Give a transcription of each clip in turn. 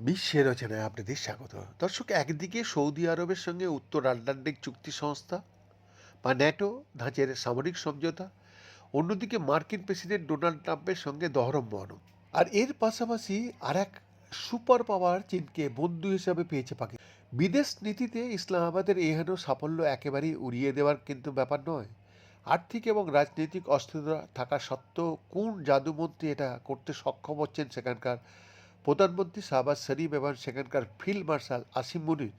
বিশ্বের রচনায় আপনাদের স্বাগত। দর্শক, একদিকে সৌদি আরবের সঙ্গে উত্তর আটলান্টিক চুক্তি সংস্থা বা ন্যাটো, ধাঁচের সামরিক সমঝোতা। অন্যদিকে মার্কিন প্রেসিডেন্ট ডোনাল্ড ট্রাম্পের সঙ্গে দহরম মহরম আর এর পাশাপাশি আর এক সুপার পাওয়ার চীনকে বন্ধু হিসাবে পেয়েছে পাকিস্তান। বিদেশ নীতিতে ইসলামাবাদের এহেন সাফল্য একেবারেই উড়িয়ে দেওয়ার কিন্তু ব্যাপার নয়। আর্থিক এবং রাজনৈতিক অস্থিরতা থাকা সত্ত্বেও কোন জাদুমন্ত্রী এটা করতে সক্ষম হচ্ছেন সেখানকার প্রধানমন্ত্রী শাহবাজ শরীফ এবং সেখানকার ফিল্ড মার্শাল আসিম মুনির?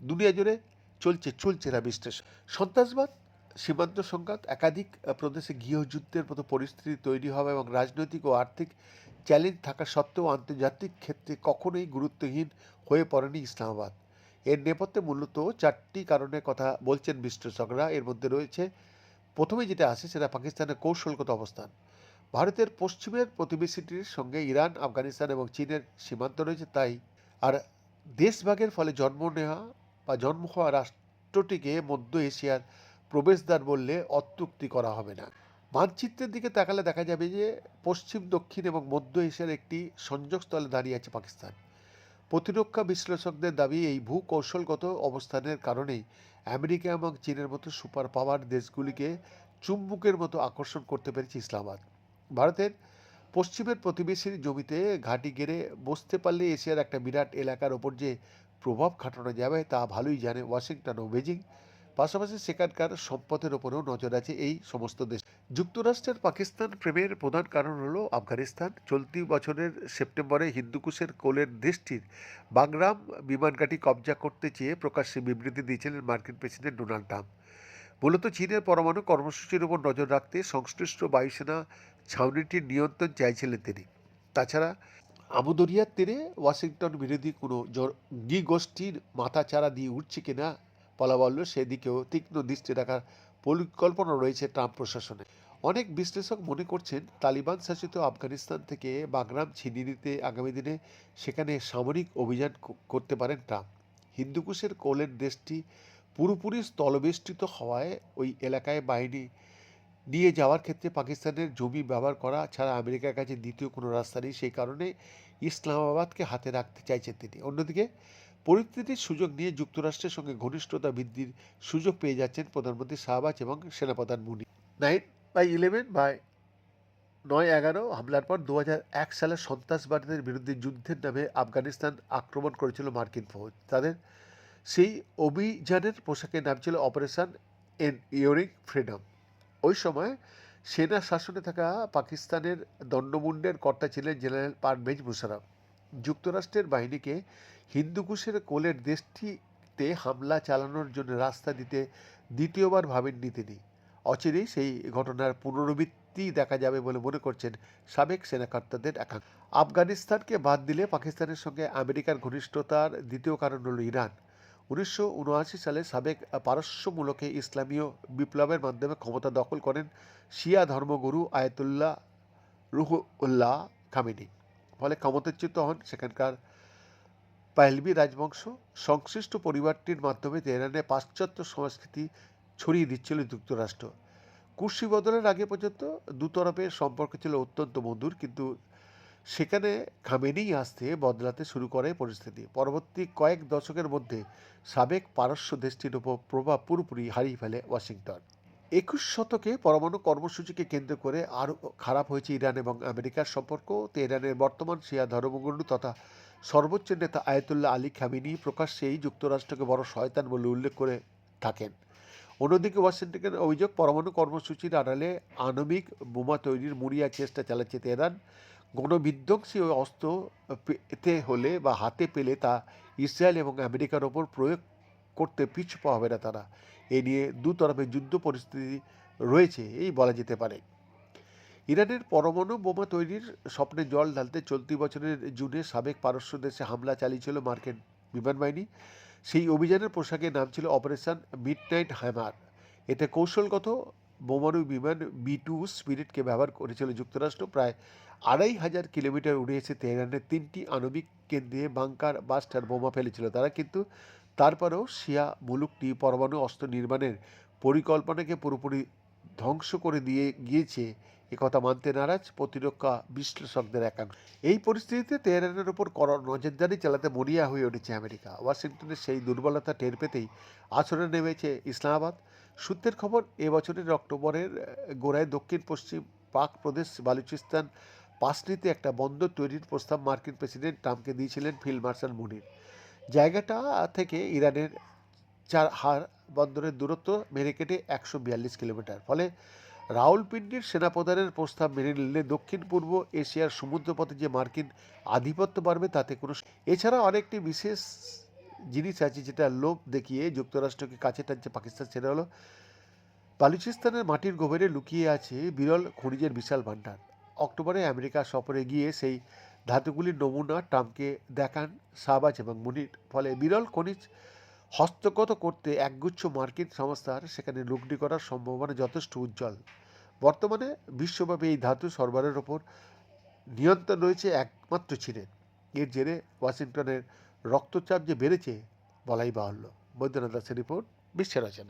দুনিয়া জুড়ে চলছে চলছে না বিশ্লেষণ। সন্ত্রাসবাদ, সীমান্ত সংঘাত, একাধিক প্রদেশে গৃহযুদ্ধের মতো পরিস্থিতি তৈরি হবে এবং রাজনৈতিক ও আর্থিক চ্যালেঞ্জ থাকা সত্ত্বেও আন্তর্জাতিক ক্ষেত্রে কখনোই গুরুত্বহীন হয়ে পড়েনি ইসলামাবাদ। এর নেপথ্যে মূলত চারটি কারণের কথা বলছেন বিশ্লেষকরা। এর মধ্যে রয়েছে প্রথমে যেটা আসে সেটা পাকিস্তানের কৌশলগত অবস্থান। ভারতের পশ্চিমের প্রতিবেশীটির সঙ্গে ইরান, আফগানিস্তান এবং চীনের সীমান্ত রয়েছে তাই। আর দেশভাগের ফলে জন্ম নেওয়া বা জন্ম হওয়া রাষ্ট্রটিকে মধ্য এশিয়ার প্রবেশদ্বার বললে অত্যুক্তি করা হবে না। মানচিত্রের দিকে তাকালে দেখা যাবে যে পশ্চিম, দক্ষিণ এবং মধ্য এশিয়ার একটি সংযোগস্থলে দাঁড়িয়ে আছে পাকিস্তান। প্রতিরক্ষা বিশ্লেষকদের দাবি, এই ভূকৌশলগত অবস্থানের কারণেই আমেরিকা এবং চীনের মতো সুপার পাওয়ার দেশগুলিকে চুম্বুকের মতো আকর্ষণ করতে পেরেছে ইসলামাবাদ। ভারতের পশ্চিমের প্রতিবেশীর জমিতে ঘাঁটি গেড়ে বসতে পারলে এশিয়ার একটা বিরাট এলাকার ওপর যে প্রভাব খাটানো যাবে তা ভালোই জানে ওয়াশিংটন ও বেজিং। পাশাপাশি সেখানকার সম্পদের ওপরেও নজর আছে এই সমস্ত দেশ। যুক্তরাষ্ট্রের পাকিস্তান প্রেমের প্রধান কারণ হলো আফগানিস্তান। চলতি বছরের সেপ্টেম্বরে হিন্দুকুশের কোলের দেশটির বাংরাম বিমানঘাটি কবজা করতে চেয়ে প্রকাশ্যে বিবৃতি দিয়েছিলেন মার্কিন প্রেসিডেন্ট ডোনাল্ড ট্রাম্প। মূলত চীনের পরমাণু কর্মসূচির উপর নজর রাখতে সংশ্লিষ্ট বায়ুসেনা ছাউনিটির নিয়ন্ত্রণ চাইছিলেন তিনি। তাছাড়া আমুদরিয়ার তীরে ওয়াশিংটন বিরোধী কোনো জঙ্গি গোষ্ঠীর মাথাচাড়া দিয়ে উঠছে কিনা বলা বলল সেদিকেও তীক্ষ্ণ দৃষ্টি রাখার পরিকল্পনা রয়েছে ট্রাম্প প্রশাসনে। অনেক বিশ্লেষক মনে করছেন, তালিবান শাসিত আফগানিস্তান থেকে বাগরাম ছিনিয়ে নিতে আগামী দিনে সেখানে সামরিক অভিযান করতে পারেন ট্রাম্প। হিন্দুকুশের কোলের দেশটি পুরোপুরি স্থলবেষ্টিত হওয়ায় ওই এলাকায় বাহিনী নিয়ে যাওয়ার ক্ষেত্রে পাকিস্তানের জমি ব্যবহার করা ছাড়া আমেরিকার কাছে দ্বিতীয় কোনো রাস্তা নেই। সেই কারণে ইসলামাবাদকে হাতে রাখতে চাইছেন তিনি। অন্যদিকে পরিস্থিতির সুযোগ নিয়ে যুক্তরাষ্ট্রের সঙ্গে ঘনিষ্ঠতা বৃদ্ধির সুযোগ পেয়ে যাচ্ছেন প্রধানমন্ত্রী শাহবাজ এবং সেনাপ্রধান মুনি। নাইন বাই ইলেভেন বাই নয় এগারো হামলার পর দু এক সালে সন্ত্রাসবাদীদের বিরুদ্ধে যুদ্ধের নামে আফগানিস্তান আক্রমণ করেছিল মার্কিন ফৌজ। তাদের সেই অভিযানের পোশাকের নাম ছিল অপারেশন এন ইয়োরিং ফ্রিডম। ওই সময় সেনা শাসনে থাকা পাকিস্তানের দণ্ডমুণ্ডের কর্তা ছিলেন জেনারেল পারভেজ মুশারফ যুক্তরাষ্ট্রের বাহিনীকে হিন্দুকুশের কোলের দেশটিতে হামলা চালানোর জন্য রাস্তা দিতে দ্বিতীয়বার ভাবেননি তিনি অচিরেই সেই ঘটনার পুনরাবৃত্তি দেখা যাবে বলে মনে করছেন সাবেক সেনাকর্তাদের একাংশ। আফগানিস্তানকে বাদ দিলে পাকিস্তানের সঙ্গে আমেরিকার ঘনিষ্ঠতার দ্বিতীয় কারণ হল ইরান। উনিশশো উনআশি সালে সাবেক পারস্য মূলকে ইসলামীয় বিপ্লবের মাধ্যমে ক্ষমতা দখল করেন শিয়া ধর্মগুরু আয়াতুল্লাহ রুহুল্লাহ খামেনি। ফলে ক্ষমতাচ্যুত হন সেখানকার পাহলবি রাজবংশ। সংশ্লিষ্ট পরিবারটির মাধ্যমে তেহরানে পাশ্চাত্য সংস্কৃতি ছড়িয়ে দিচ্ছিল যুক্তরাষ্ট্র। কুর্সি বদলের আগে পর্যন্ত দুতরফের সম্পর্ক ছিল অত্যন্ত মধুর, কিন্তু সেখানে খামেনেই আসতে বদলাতে শুরু করে পরিস্থিতি। পরবর্তী কয়েক দশকের মধ্যে সাবেক পারস্য দেশটির উপর প্রভাব পুরোপুরি হারিয়ে ফেলে ওয়াশিংটন। একুশ শতকে পরমাণু কর্মসূচিকে কেন্দ্র করে আরও খারাপ হয়েছে ইরান এবং আমেরিকার সম্পর্ক। তেহরানের বর্তমান শিয়া ধর্মগুরু তথা সর্বোচ্চ নেতা আয়তুল্লাহ আলী খামিনি প্রকাশ্যেই যুক্তরাষ্ট্রকে বড় শয়তান বলে উল্লেখ করে থাকেন। অন্যদিকে ওয়াশিংটনের অভিযোগ, পরমাণু কর্মসূচির আড়ালে আণবিক বোমা তৈরির মুড়িয়া চেষ্টা চালাচ্ছে তেহরান। গণবিধ্বংসী অস্ত্র পেতে হলে বা হাতে পেলে তা ইসরায়েল এবং আমেরিকার ওপর প্রয়োগ করতে পিছু পা হবে না তারা। এ নিয়ে দুতরফে যুদ্ধ পরিস্থিতি রয়েছে, এই বলা যেতে পারে। ইরানের পরমাণু বোমা তৈরির স্বপ্নে জল ঢালতে চলতি বছরের জুনে সাবেক পারস্য দেশে হামলা চালিয়েছিল মার্কিন বিমান বাহিনী সেই অভিযানের পোশাকের নাম ছিল অপারেশন মিড নাইট হ্যামার। এতে কৌশলগত বোমারু বিমান বি টু স্পিরিটকে ব্যবহার করেছিল যুক্তরাষ্ট্র। প্রায় আড়াই হাজার কিলোমিটার উড়ে এসে তেহরানের তিনটি আণবিক কেন্দ্রে বাংকার বাস্টার বোমা ফেলেছিল। তারা কিন্তু তারপরেও শিয়া মুলুকটি পরমাণু অস্ত্র নির্মাণের পরিকল্পনাকে পুরোপুরি ধ্বংস করে দিয়ে গিয়েছে একথা মানতে নারাজ প্রতিরক্ষা বিশ্লেষকদের একাংশ। এই পরিস্থিতিতে তেহরানের ওপর কড়া নজরদারি চালাতে মরিয়া হয়ে উঠেছে আমেরিকা। ওয়াশিংটনের সেই দুর্বলতা টের পেতেই আছড়ে নেমেছে ইসলামাবাদ। সূত্রের খবর এবছরের অক্টোবরের গোড়ায় দক্ষিণ পশ্চিম পাক প্রদেশ বালুচিস্তান পাসনিতে একটা বন্দর তৈরির প্রস্তাব মার্কিন প্রেসিডেন্ট ট্রাম্পকে দিয়েছিলেন ফিল্ড মার্শাল মুনির। জায়গাটা থেকে ইরানের চার হার বন্দরের দূরত্ব মেরে কেটে একশো বিয়াল্লিশ কিলোমিটার। ফলে রাউলপিন্ডির সেনাপ্রধানের প্রস্তাব মেনে নিলে দক্ষিণ পূর্ব এশিয়ার সমুদ্রপথে যে মার্কিন আধিপত্য বাড়বে, তাতে কোনো এছাড়া অনেকটি বিশেষ জিনিস আছে যেটা লোভ দেখিয়ে যুক্তরাষ্ট্রকে কাছে টানছে পাকিস্তান। সেটা হলো, বালুচিস্তানের মাটির গভীরে লুকিয়ে আছে বিরল খনিজের বিশাল ভাণ্ডার। অক্টোবরে আমেরিকা সফরে গিয়ে সেই ধাতুগুলির নমুনা ট্রাম্পকে দেখান শাহবাজ এবং মুনির। ফলে বিরল খনিজ হস্তগত করতে একগুচ্ছ মার্কিন সংস্থার সেখানে লুকডি করার সম্ভাবনা যথেষ্ট উজ্জ্বল। বর্তমানে বিশ্বব্যাপী এই ধাতু সরবরাহের ওপর নিয়ন্ত্রণ রয়েছে একমাত্র চীনের। এর জেরে ওয়াশিংটনের রক্তচাপ যে বেড়েছে, বলাই বাহুল্য। বৈদ্যনাথ দাসের রিপোর্ট, বিশ্বের রচনা